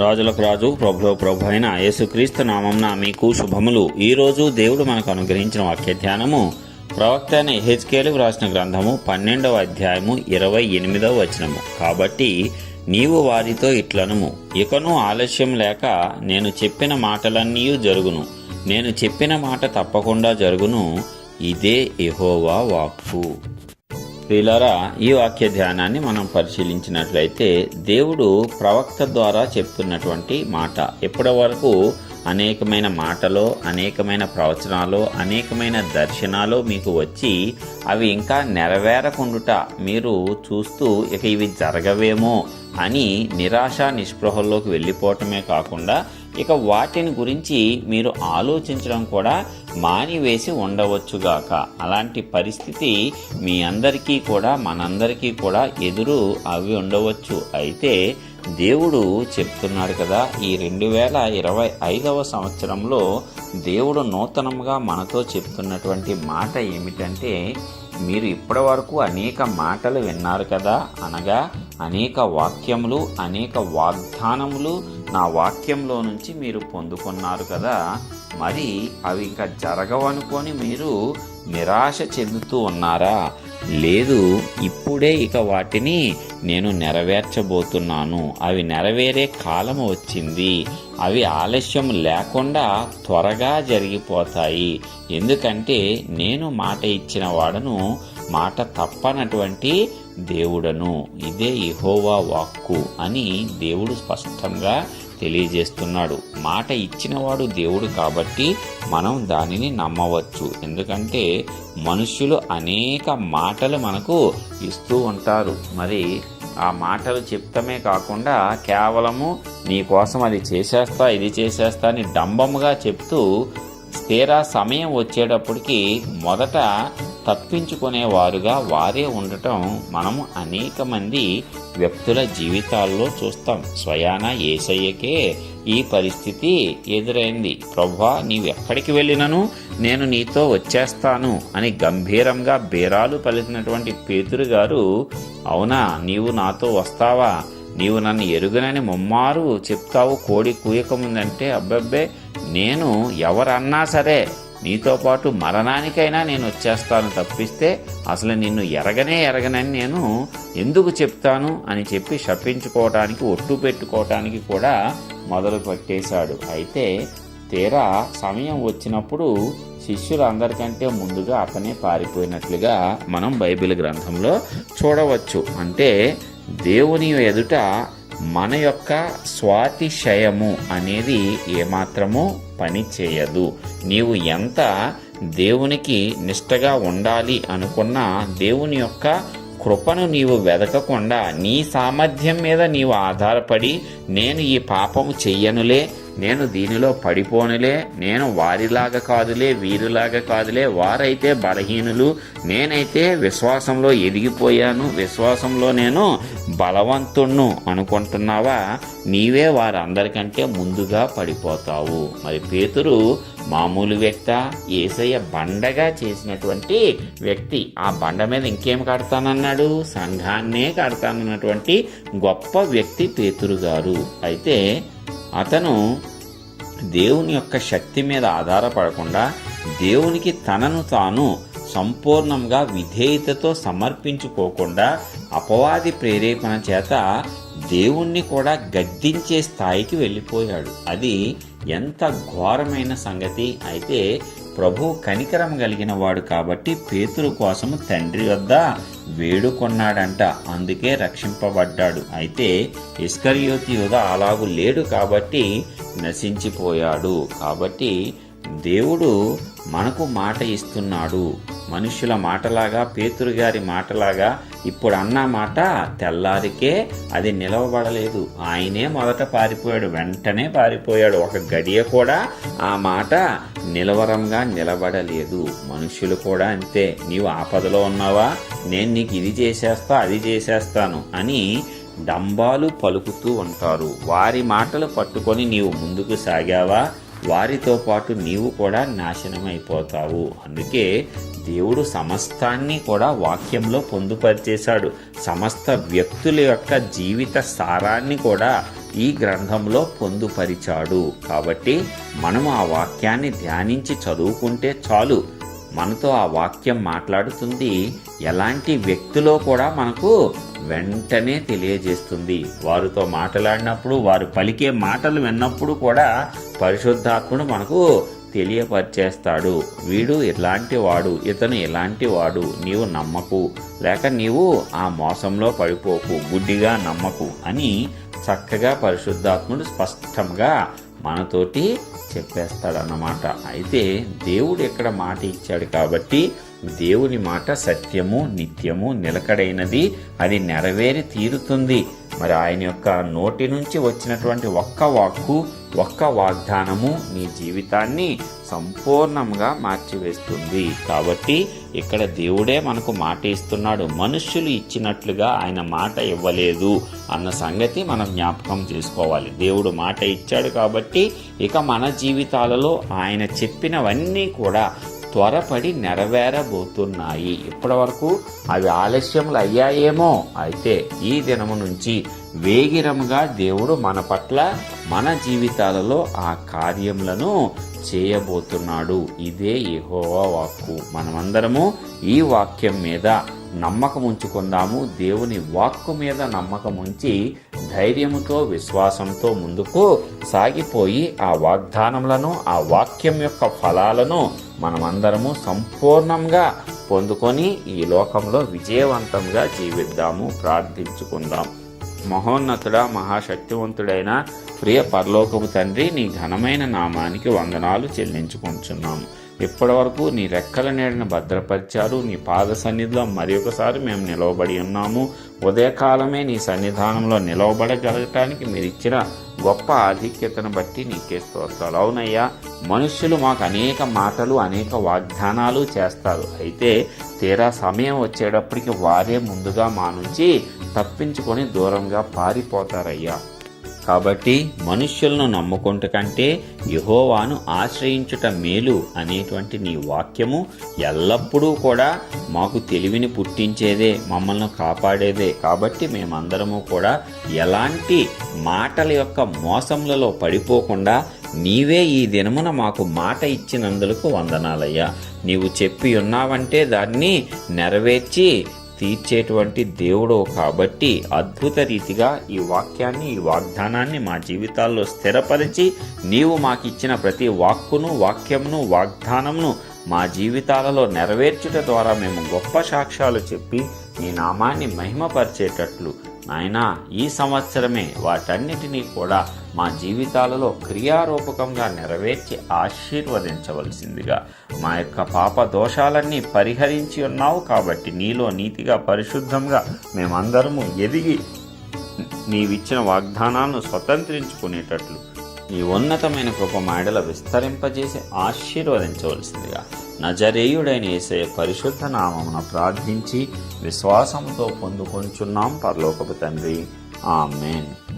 రాజులకు రాజు ప్రభులో ప్రభు అయిన యేసుక్రీస్తు నామంన మీకు శుభములు. ఈ రోజు దేవుడు మనకు అనుగ్రహించిన వాక్య ధ్యానము ప్రవక్త అయిన హెచ్కేలు వ్రాసిన గ్రంథము పన్నెండవ అధ్యాయము ఇరవై ఎనిమిదవ వచనము. కాబట్టి నీవు వారితో ఇట్లనుము. ఇకను ఆలస్యం లేక నేను చెప్పిన మాటలన్నీ జరుగును. నేను చెప్పిన మాట తప్పకుండా జరుగును. ఇదే ఎహోవా వాక్కు. ప్రియులారా ఈ వాక్య ధ్యానాన్ని మనం పరిశీలించినట్లయితే దేవుడు ప్రవక్త ద్వారా చెప్తున్నటువంటి మాట. ఇప్పటి వరకు అనేకమైన మాటలో అనేకమైన ప్రవచనాలు అనేకమైన దర్శనాలు మీకు వచ్చి అవి ఇంకా నెరవేరకుండుట మీరు చూస్తూ ఇక ఇవి జరగవేమో అని నిరాశ నిస్పృహల్లోకి వెళ్ళిపోవటమే కాకుండా ఇక వాటిని గురించి మీరు ఆలోచించడం కూడా మానివేసి ఉండవచ్చుగాక అలాంటి పరిస్థితి మీ అందరికీ కూడా మనందరికీ కూడా ఎదురు అవి ఉండవచ్చు. అయితే దేవుడు చెప్తున్నాడు కదా ఈ రెండు వేల ఇరవై ఐదవ సంవత్సరంలో దేవుడు నూతనంగా మనతో చెప్తున్నటువంటి మాట ఏమిటంటే మీరు ఇప్పటి వరకు అనేక మాటలు విన్నారు కదా? అనగా అనేక వాక్యములు అనేక వాగ్దానములు నా వాక్యంలో నుంచి మీరు పొందుకున్నారు కదా? మరి అవి ఇంకా జరగవనుకొని మీరు నిరాశ చెందుతూ ఉన్నారా? లేదు ఇప్పుడే ఇక వాటిని నేను నెరవేర్చబోతున్నాను. అవి నెరవేరే కాలం వచ్చింది. అవి ఆలస్యం లేకుండా త్వరగా జరిగిపోతాయి. ఎందుకంటే నేను మాట ఇచ్చిన వాడను మాట తప్పనటువంటి దేవుడను. ఇదే ఇహోవా వాక్కు అని దేవుడు స్పష్టంగా తెలియజేస్తున్నాడు. మాట ఇచ్చినవాడు దేవుడు కాబట్టి మనం దానిని నమ్మవచ్చు. ఎందుకంటే మనుషులు అనేక మాటలు మనకు ఇస్తూ ఉంటారు. మరి ఆ మాటలు చెప్తమే కాకుండా కేవలము నీ కోసం అది చేసేస్తా ఇది చేసేస్తా అని డంబముగా చెప్తూ తీరా సమయం వచ్చేటప్పటికి మొదట తప్పించుకునేవారుగా వారే ఉండటం మనము అనేక మంది వ్యక్తుల జీవితాల్లో చూస్తాం. స్వయాన ఏసయ్యకే ఈ పరిస్థితి ఎదురైంది. ప్రభా నీవెక్కడికి వెళ్ళినను? నేను నీతో వచ్చేస్తాను అని గంభీరంగా బేరాలు పలికినటువంటి పేతురు గారు అవునా నీవు నాతో వస్తావా? నీవు నన్ను ఎరుగనని ముమ్మారు చెప్తావు. కోడి కూయకముందంటే అబ్బబ్బే నేను ఎవరన్నా సరే నీతో పాటు మరణానికైనా నేను వచ్చేస్తాను తప్పిస్తే అసలు నిన్ను ఎరగనే ఎరగనని నేను ఎందుకు చెప్తాను అని చెప్పి శపించుకోవటానికి ఒట్టు పెట్టుకోవటానికి కూడా మొదలు పెట్టేశాడు. అయితే తీరా సమయం వచ్చినప్పుడు శిష్యులందరికంటే ముందుగా అతనే పారిపోయినట్లుగా మనం బైబిల్ గ్రంథంలో చూడవచ్చు. అంటే దేవుని ఎదుట మన యొక్క స్వాతిశయము అనేది ఏమాత్రము పని చేయదు. నీవు ఎంత దేవునికి నిష్టగా ఉండాలి అనుకున్న దేవుని యొక్క కృపను నీవు వెదకకుండా నీ సామర్థ్యం మీద నీవు ఆధారపడి నేను ఈ పాపము చెయ్యనులే నేను దీనిలో పడిపోనులే నేను వారిలాగా కాదులే వీరిలాగా కాదులే వారైతే బలహీనులు నేనైతే విశ్వాసంలో ఎదిగిపోయాను విశ్వాసంలో నేను బలవంతుణ్ణు అనుకుంటున్నావా? నీవే వారందరికంటే ముందుగా పడిపోతావు. మరి పేతురు మామూలు వ్యక్త ఏసయ్య బండగా చేసినటువంటి వ్యక్తి ఆ బండ మీద ఇంకేం కడతానన్నాడు? సంఘాన్నే కడతానన్నటువంటి గొప్ప వ్యక్తి పేతురు గారు. అయితే అతను దేవుని యొక్క శక్తి మీద ఆధారపడకుండా దేవునికి తనను తాను సంపూర్ణంగా విధేయతతో సమర్పించుకోకుండా అపవాది ప్రేరేపణ చేత దేవుణ్ణి కూడా గద్దించే స్థాయికి వెళ్ళిపోయాడు. అది ఎంత ఘోరమైన సంగతి. అయితే ప్రభు కనికరం కలిగిన వాడు కాబట్టి పేతురు కోసము తండ్రి వద్ద వేడుకొన్నాడంట అందుకే రక్షింపబడ్డాడు. అయితే ఇస్కరియోతి యుధ అలాగు లేడు కాబట్టి నశించిపోయాడు. కాబట్టి దేవుడు మనకు మాట ఇస్తున్నాడు. మనుషుల మాటలాగా పేతురు గారి మాటలాగా ఇప్పుడు అన్న మాట తెల్లారికే అది నిలవబడలేదు. ఆయనే మొదట పారిపోయాడు వెంటనే పారిపోయాడు. ఒక గడియ కూడా ఆ మాట నిలవరంగా నిలబడలేదు. మనుషులు కూడా అంతే. నీవు ఆపదలో ఉన్నావా? నేను నీకు ఇది చేసేస్తా అది చేసేస్తాను అని డంబాలు పలుకుతూ ఉంటారు. వారి మాటలు పట్టుకొని నీవు ముందుకు సాగావా? వారితో పాటు నీవు కూడా నాశనమైపోతావు. అందుకే దేవుడు సమస్తాన్ని కూడా వాక్యంలో పొందుపరిచేశాడు. సమస్త వ్యక్తుల యొక్క జీవిత సారాన్ని కూడా ఈ గ్రంథంలో పొందుపరిచాడు. కాబట్టి మనం ఆ వాక్యాన్ని ధ్యానించి చదువుకుంటే చాలు. మనతో ఆ వాక్యం మాట్లాడుతుంది. ఎలాంటి వ్యక్తిలో కూడా మనకు వెంటనే తెలియజేస్తుంది. వారితో మాట్లాడినప్పుడు వారు పలికే మాటలు విన్నప్పుడు కూడా పరిశుద్ధాత్ముడు మనకు తెలియపరిచేస్తాడు. వీడు ఇలాంటి వాడు ఇతను ఇలాంటి వాడు నీవు నమ్మకు లేక నీవు ఆ మోసంలో పడిపోకు గుడ్డిగా నమ్మకు అని చక్కగా పరిశుద్ధాత్ముడు స్పష్టంగా మనతోటి చెప్పేస్తాడన్నమాట. అయితే దేవుడు ఇక్కడ మాట ఇచ్చాడు కాబట్టి దేవుని మాట సత్యము నిత్యము నిలకడైనది అది నెరవేరి తీరుతుంది. మరి ఆయన యొక్క నోటి నుంచి వచ్చినటువంటి ఒక్క వాక్కు ఒక్క వాగ్దానము నీ జీవితాన్ని సంపూర్ణంగా మార్చివేస్తుంది. కాబట్టి ఇక్కడ దేవుడే మనకు మాట ఇస్తున్నాడు. మనుష్యులు ఇచ్చినట్లుగా ఆయన మాట ఇవ్వలేదు అన్న సంగతి మనం జ్ఞాపకం చేసుకోవాలి. దేవుడు మాట ఇచ్చాడు కాబట్టి ఇక మన జీవితాలలో ఆయన చెప్పినవన్నీ కూడా త్వరపడి నెరవేరబోతున్నాయి. ఇప్పటి వరకు అవి ఆలస్యములు అయ్యాయేమో. అయితే ఈ దినము నుంచి వేగిరముగా దేవుడు మన పట్ల మన జీవితాలలో ఆ కార్యములను చేయబోతున్నాడు. ఇదే యహోవా వాక్కు. మనమందరము ఈ వాక్యం మీద నమ్మకం ఉంచుకుందాము. దేవుని వాక్కు మీద నమ్మకం ఉంచి ధైర్యముతో విశ్వాసంతో ముందుకు సాగిపోయి ఆ వాగ్దానములను ఆ వాక్యం యొక్క ఫలాలను మనమందరము సంపూర్ణంగా పొందుకొని ఈ లోకంలో విజయవంతంగా జీవిద్దాము ప్రార్థించుకుందాం. మహోన్నతుడ మహాశక్తివంతుడైన ప్రియ పరలోకపు తండ్రి నీ ఘనమైన నామానికి వందనాలు చెల్లించుకుంటున్నాము ఇప్పటి వరకు నీ రెక్కల నీడను భద్రపరిచారు. నీ పాద సన్నిధిలో మరి ఒకసారి మేము నిలవబడి ఉన్నాము. ఉదయకాలమే నీ సన్నిధానంలో నిలవబడగలగటానికి మీరు ఇచ్చిన గొప్ప ఆధిక్యతను బట్టి నీకే స్తోత్రాలు. అవునయ్యా మనుష్యులు మాకు అనేక మాటలు అనేక వాగ్దానాలు చేస్తారు. అయితే తీరా సమయం వచ్చేటప్పటికి వారే ముందుగా మా నుంచి తప్పించుకొని దూరంగా పారిపోతారయ్యా. కాబట్టి మనుష్యులను నమ్ముకుంట కంటే యహోవాను ఆశ్రయించుట మేలు అనేటువంటి నీ వాక్యము ఎల్లప్పుడూ కూడా మాకు తెలివిని పుట్టించేదే మమ్మల్ని కాపాడేదే. కాబట్టి మేమందరము కూడా ఎలాంటి మాటల యొక్క మోసములలో పడిపోకుండా నీవే ఈ దినమున మాకు మాట ఇచ్చినందులకు వందనాలయ్యా. నీవు చెప్పి ఉన్నావంటే దాన్ని నెరవేర్చి తీర్చేటువంటి దేవుడు కాబట్టి అద్భుత రీతిగా ఈ వాక్యాన్ని ఈ వాగ్దానాన్ని మా జీవితాల్లో స్థిరపరిచి నీవు మాకిచ్చిన ప్రతి వాక్కును వాక్యమును వాగ్దానమును మా జీవితాలలో నెరవేర్చుట ద్వారా మేము గొప్ప సాక్ష్యాలు చెప్పి నీ నామాన్ని మహిమపరిచేటట్లు నాయనా ఈ సంవత్సరమే వాటన్నిటినీ కూడా మా జీవితాలలో క్రియారూపకంగా నెరవేర్చి ఆశీర్వదించవలసిందిగా. మా యొక్క పాప దోషాలన్నీ పరిహరించి ఉన్నావు కాబట్టి నీలో నీతిగా పరిశుద్ధంగా మేమందరము ఎదిగి నీవిచ్చిన వాగ్దానాలను స్వతంత్రించుకునేటట్లు ఈ ఉన్నతమైన కృప మాడల విస్తరింపజేసి ఆశీర్వదించవలసిందిగా. నజరేయుడైన ఏసయ పరిశుద్ధ నామమున ప్రార్థించి విశ్వాసంతో పొందుకొంచున్నాం పరలోకపు తండ్రి. ఆమెన్.